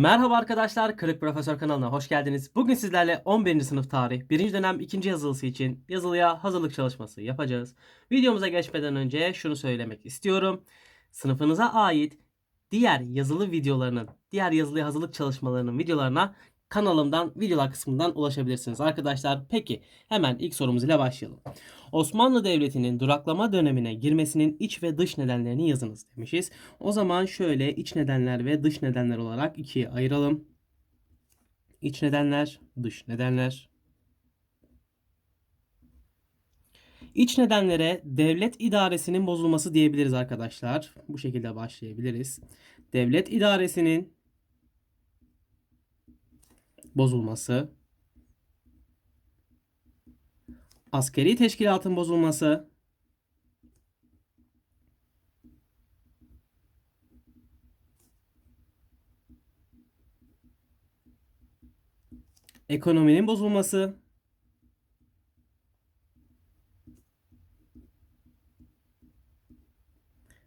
Merhaba arkadaşlar, Kırık Profesör kanalına hoş geldiniz. Bugün sizlerle 11. sınıf tarih 1. dönem 2. yazılısı için yazılıya hazırlık çalışması yapacağız. Videomuza geçmeden önce şunu söylemek istiyorum. Sınıfınıza ait diğer yazılı videolarının, diğer yazılıya hazırlık çalışmalarının videolarına kanalımdan, videolar kısmından ulaşabilirsiniz arkadaşlar. Peki hemen ilk sorumuz ile başlayalım. Osmanlı Devleti'nin duraklama dönemine girmesinin iç ve dış nedenlerini yazınız demişiz. O zaman şöyle iç nedenler ve dış nedenler olarak ikiye ayıralım. İç nedenler, dış nedenler. İç nedenlere devlet idaresinin bozulması diyebiliriz arkadaşlar. Bu şekilde başlayabiliriz. Devlet idaresinin bozulması, askeri teşkilatın bozulması, ekonominin bozulması,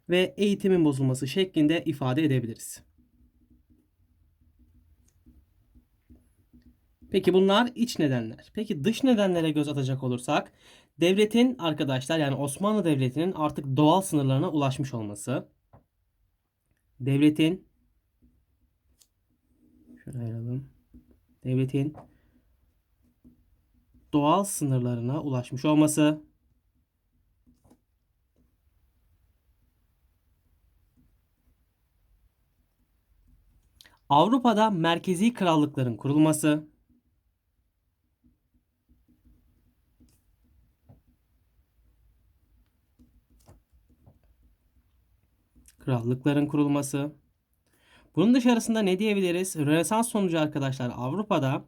ve eğitimin bozulması şeklinde ifade edebiliriz. Peki bunlar iç nedenler. Peki dış nedenlere göz atacak olursak devletin arkadaşlar yani Osmanlı Devleti'nin artık doğal sınırlarına ulaşmış olması. Devletin şöyle ayıralım. Devletin doğal sınırlarına ulaşmış olması. Avrupa'da merkezi krallıkların kurulması. Krallıkların kurulması. Bunun dışarısında ne diyebiliriz? Rönesans sonucu arkadaşlar Avrupa'da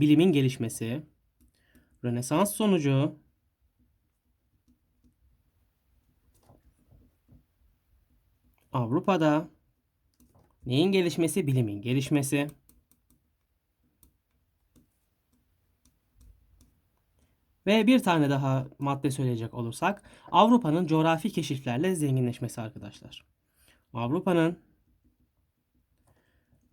bilimin gelişmesi. Rönesans sonucu Avrupa'da neyin gelişmesi? Bilimin gelişmesi. Ve bir tane daha madde söyleyecek olursak Avrupa'nın coğrafi keşiflerle zenginleşmesi arkadaşlar. Avrupa'nın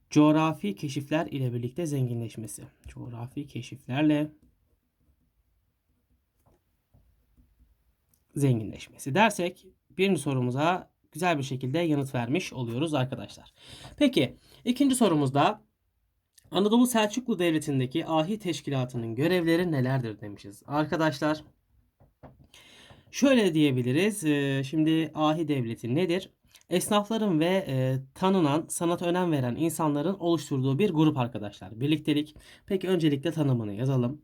coğrafi keşifler ile birlikte zenginleşmesi. Coğrafi keşiflerle zenginleşmesi dersek birinci sorumuza güzel bir şekilde yanıt vermiş oluyoruz arkadaşlar. Peki ikinci sorumuzda Anadolu Selçuklu Devleti'ndeki ahi teşkilatının görevleri nelerdir demişiz. Arkadaşlar şöyle diyebiliriz. Şimdi ahi devleti nedir? Esnafların ve e, tanınan, sanata önem veren insanların oluşturduğu bir grup arkadaşlar. Birliktelik. Peki öncelikle tanımını yazalım.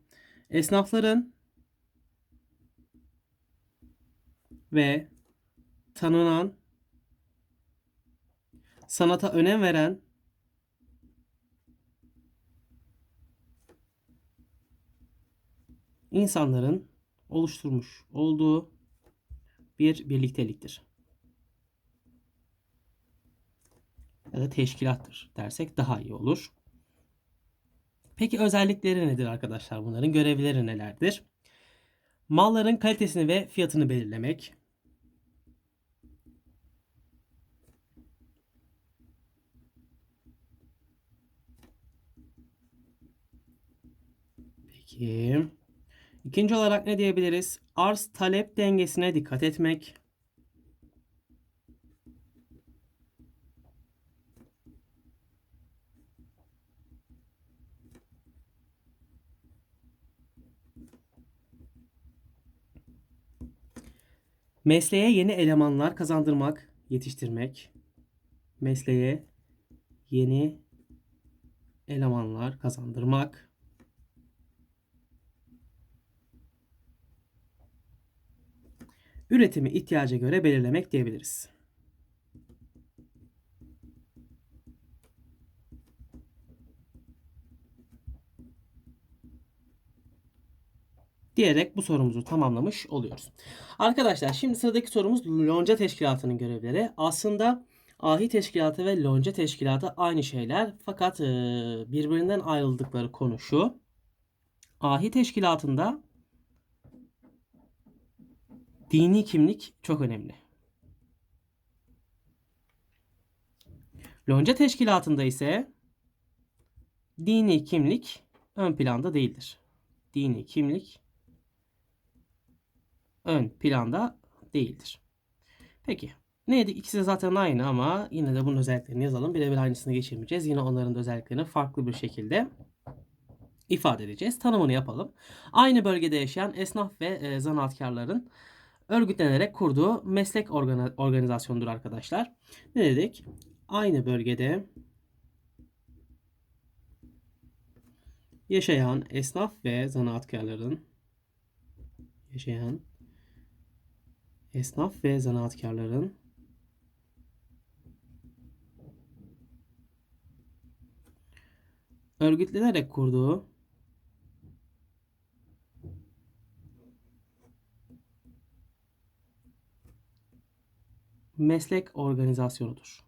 Esnafların ve tanınan, sanata önem veren insanların oluşturmuş olduğu bir birlikteliktir. Ya da teşkilattır dersek daha iyi olur. Peki özellikleri nedir arkadaşlar bunların? Görevleri nelerdir? Malların kalitesini ve fiyatını belirlemek. Peki. İkinci olarak ne diyebiliriz? Arz talep dengesine dikkat etmek. Mesleğe yeni elemanlar kazandırmak, yetiştirmek. Mesleğe yeni elemanlar kazandırmak. Üretimi ihtiyaca göre belirlemek diyebiliriz. Diyerek bu sorumuzu tamamlamış oluyoruz. Arkadaşlar şimdi sıradaki sorumuz lonca teşkilatının görevleri. Aslında ahi teşkilatı ve lonca teşkilatı aynı şeyler fakat birbirinden ayrıldıkları konu şu. Ahi teşkilatında dini kimlik çok önemli. Lonca teşkilatında ise dini kimlik ön planda değildir. Dini kimlik ön planda değildir. Peki. Neydi? İkisi de zaten aynı ama yine de bunun özelliklerini yazalım. Birebir aynısını geçirmeyeceğiz. Yine onların da özelliklerini farklı bir şekilde ifade edeceğiz. Tanımını yapalım. Aynı bölgede yaşayan esnaf ve e, zanaatkarların örgütlenerek kurduğu meslek organa- organizasyonudur arkadaşlar. Ne dedik? Aynı bölgede yaşayan esnaf ve zanaatkarların yaşayan esnaf ve zanaatkarların örgütlenerek kurduğu meslek organizasyonudur.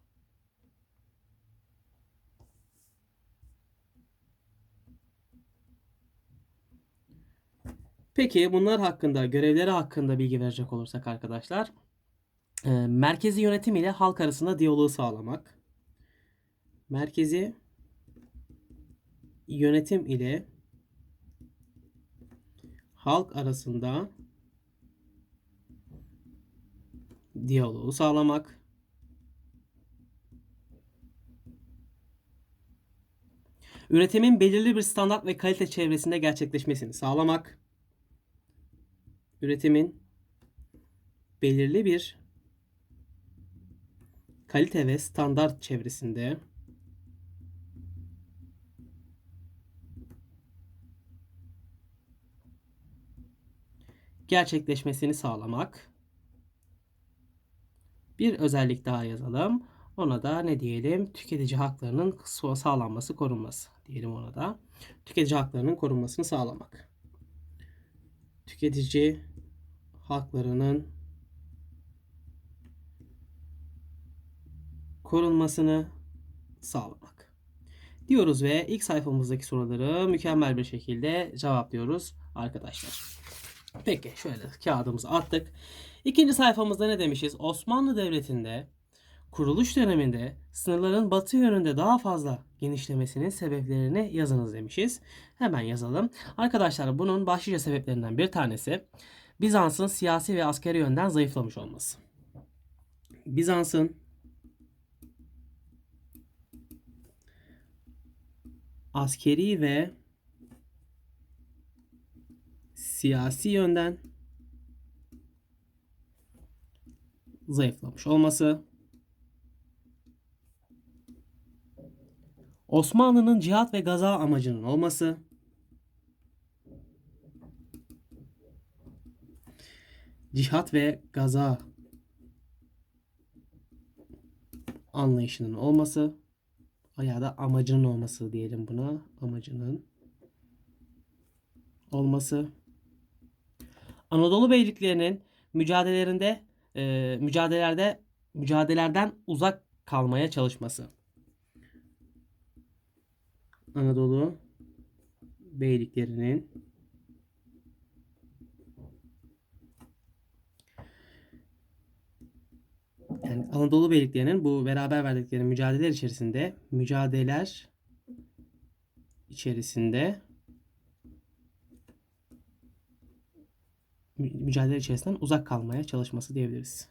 Peki bunlar hakkında, görevleri hakkında bilgi verecek olursak arkadaşlar, e, merkezi yönetim ile halk arasında diyaloğu sağlamak, merkezi yönetim ile halk arasında diyaloğu sağlamak, üretimin belirli bir standart ve kalite çevresinde gerçekleşmesini sağlamak, üretimin belirli bir kalite ve standart çevresinde gerçekleşmesini sağlamak. Bir özellik daha yazalım. Ona da ne diyelim? Tüketici haklarının sağlanması, korunması diyelim ona da. Tüketici haklarının korunmasını sağlamak. Tüketici haklarının korunmasını sağlamak. Diyoruz ve ilk sayfamızdaki soruları mükemmel bir şekilde cevaplıyoruz arkadaşlar. Peki şöyle kağıdımızı attık. İkinci sayfamızda ne demişiz? Osmanlı Devleti'nde kuruluş döneminde sınırların batı yönünde daha fazla genişlemesinin sebeplerini yazınız demişiz. Hemen yazalım. Arkadaşlar bunun başlıca sebeplerinden bir tanesi Bizans'ın siyasi ve askeri yönden zayıflamış olması. Bizans'ın askeri ve siyasi yönden zayıflamış olması. Osmanlı'nın cihat ve gaza amacının olması. Cihat ve gaza anlayışının olması ya da amacının olması diyelim buna. Amacının olması. Anadolu beyliklerinin mücadelelerinde e, mücadelelerde mücadelelerden uzak kalmaya çalışması. Anadolu beyliklerinin yani Anadolu beyliklerinin bu beraber verdikleri mücadeleler içerisinde mücadeleler içerisinde mücadele içerisinden uzak kalmaya çalışması diyebiliriz.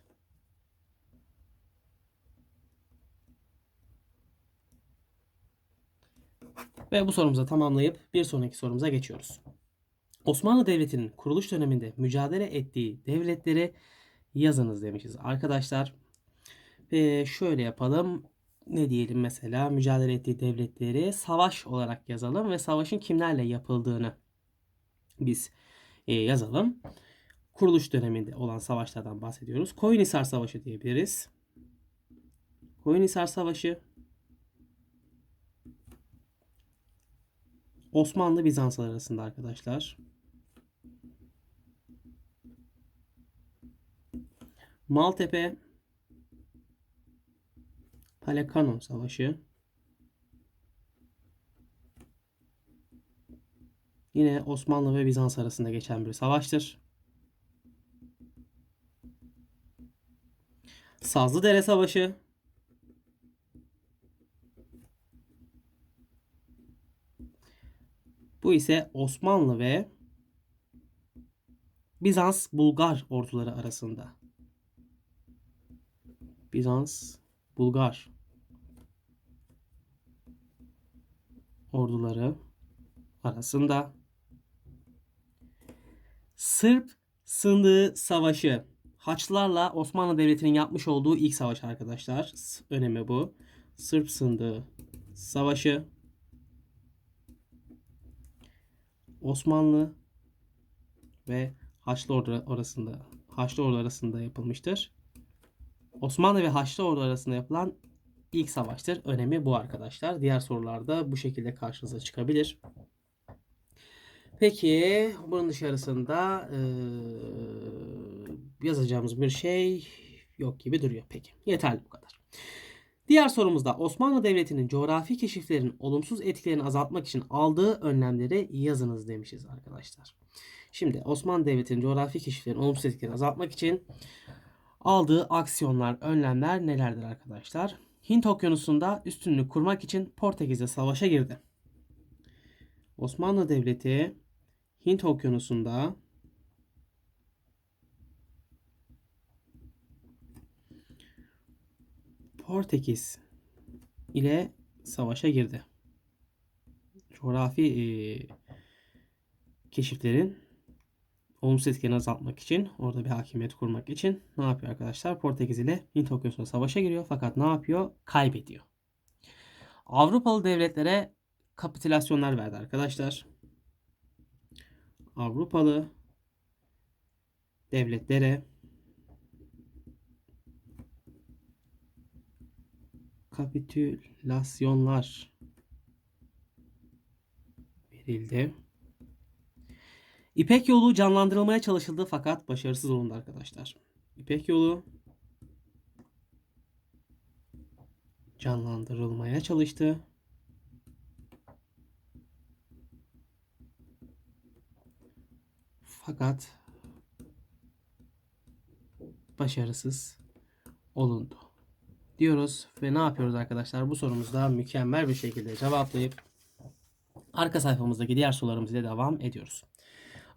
Ve bu sorumuzu tamamlayıp bir sonraki sorumuza geçiyoruz. Osmanlı Devleti'nin kuruluş döneminde mücadele ettiği devletleri yazınız demişiz arkadaşlar. Ve şöyle yapalım. Ne diyelim mesela mücadele ettiği devletleri savaş olarak yazalım ve savaşın kimlerle yapıldığını biz e, yazalım kuruluş döneminde olan savaşlardan bahsediyoruz. Koyunhisar Savaşı diyebiliriz. Koyunhisar Savaşı Osmanlı Bizanslar arasında arkadaşlar. Maltepe Palekano Savaşı Yine Osmanlı ve Bizans arasında geçen bir savaştır. Sazlıdere Savaşı. Bu ise Osmanlı ve Bizans Bulgar orduları arasında. Bizans Bulgar orduları arasında Sırp Sındığı Savaşı Haçlılarla Osmanlı Devleti'nin yapmış olduğu ilk savaş arkadaşlar. Önemi bu. Sırp Sındığı Savaşı Osmanlı ve Haçlı Ordu arasında Haçlı Ordu arasında yapılmıştır. Osmanlı ve Haçlı Ordu arasında yapılan ilk savaştır. Önemi bu arkadaşlar. Diğer sorularda bu şekilde karşınıza çıkabilir. Peki bunun dışarısında eee, yazacağımız bir şey yok gibi duruyor. Peki yeterli bu kadar. Diğer sorumuzda Osmanlı Devleti'nin coğrafi keşiflerin olumsuz etkilerini azaltmak için aldığı önlemleri yazınız demişiz arkadaşlar. Şimdi Osmanlı Devleti'nin coğrafi keşiflerin olumsuz etkilerini azaltmak için aldığı aksiyonlar, önlemler nelerdir arkadaşlar? Hint Okyanusu'nda üstünlük kurmak için Portekiz'e savaşa girdi. Osmanlı Devleti Hint Okyanusu'nda Portekiz ile savaşa girdi. Coğrafi e, keşiflerin olumsuz etkilerini azaltmak için, orada bir hakimiyet kurmak için ne yapıyor arkadaşlar? Portekiz ile Hint Okyanusu'na savaşa giriyor fakat ne yapıyor? Kaybediyor. Avrupalı devletlere kapitülasyonlar verdi arkadaşlar. Avrupalı devletlere kapitülasyonlar verildi. İpek yolu canlandırılmaya çalışıldı fakat başarısız olundu arkadaşlar. İpek yolu canlandırılmaya çalıştı. Fakat başarısız olundu. Diyoruz ve ne yapıyoruz arkadaşlar? Bu sorumuzda mükemmel bir şekilde cevaplayıp arka sayfamızdaki diğer sorularımız ile devam ediyoruz.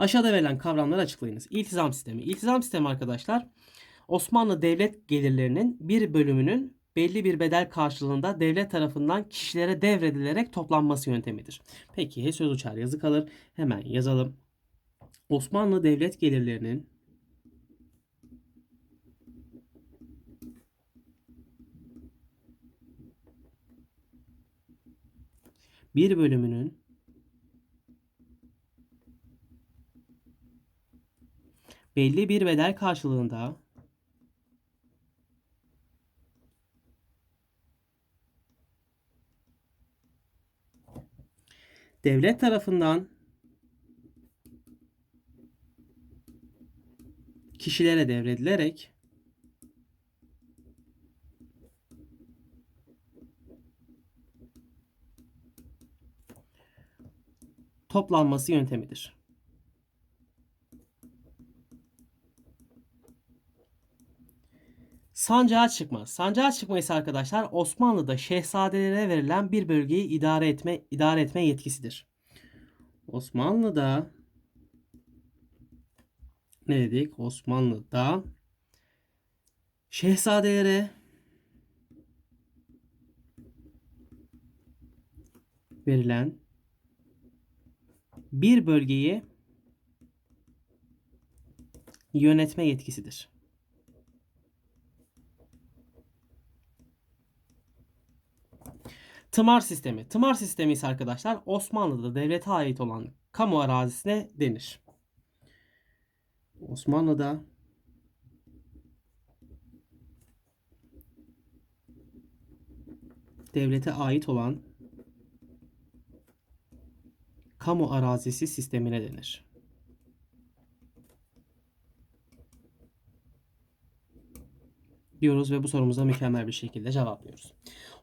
Aşağıda verilen kavramları açıklayınız. İltizam sistemi. İltizam sistemi arkadaşlar Osmanlı devlet gelirlerinin bir bölümünün belli bir bedel karşılığında devlet tarafından kişilere devredilerek toplanması yöntemidir. Peki söz uçar yazı kalır. Hemen yazalım. Osmanlı devlet gelirlerinin bir bölümünün belli bir bedel karşılığında devlet tarafından kişilere devredilerek toplanması yöntemidir. Sancağa çıkma. Sancağa çıkma ise arkadaşlar Osmanlı'da şehzadelere verilen bir bölgeyi idare etme idare etme yetkisidir. Osmanlı'da ne dedik? Osmanlı'da şehzadelere verilen bir bölgeyi yönetme yetkisidir. Tımar sistemi. Tımar sistemi ise arkadaşlar Osmanlı'da devlete ait olan kamu arazisine denir. Osmanlı'da devlete ait olan kamu arazisi sistemine denir. Diyoruz ve bu sorumuza mükemmel bir şekilde cevaplıyoruz.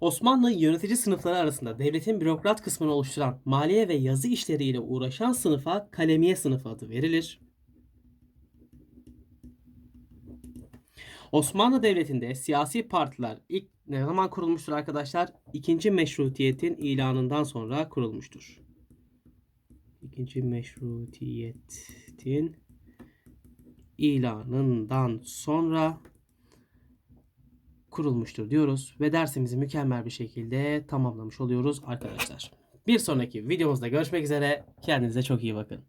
Osmanlı yönetici sınıfları arasında devletin bürokrat kısmını oluşturan maliye ve yazı işleriyle uğraşan sınıfa kalemiye sınıfı adı verilir. Osmanlı Devleti'nde siyasi partiler ilk ne zaman kurulmuştur arkadaşlar? İkinci meşrutiyetin ilanından sonra kurulmuştur. ikinci meşrutiyetin ilanından sonra kurulmuştur diyoruz ve dersimizi mükemmel bir şekilde tamamlamış oluyoruz arkadaşlar. Bir sonraki videomuzda görüşmek üzere. Kendinize çok iyi bakın.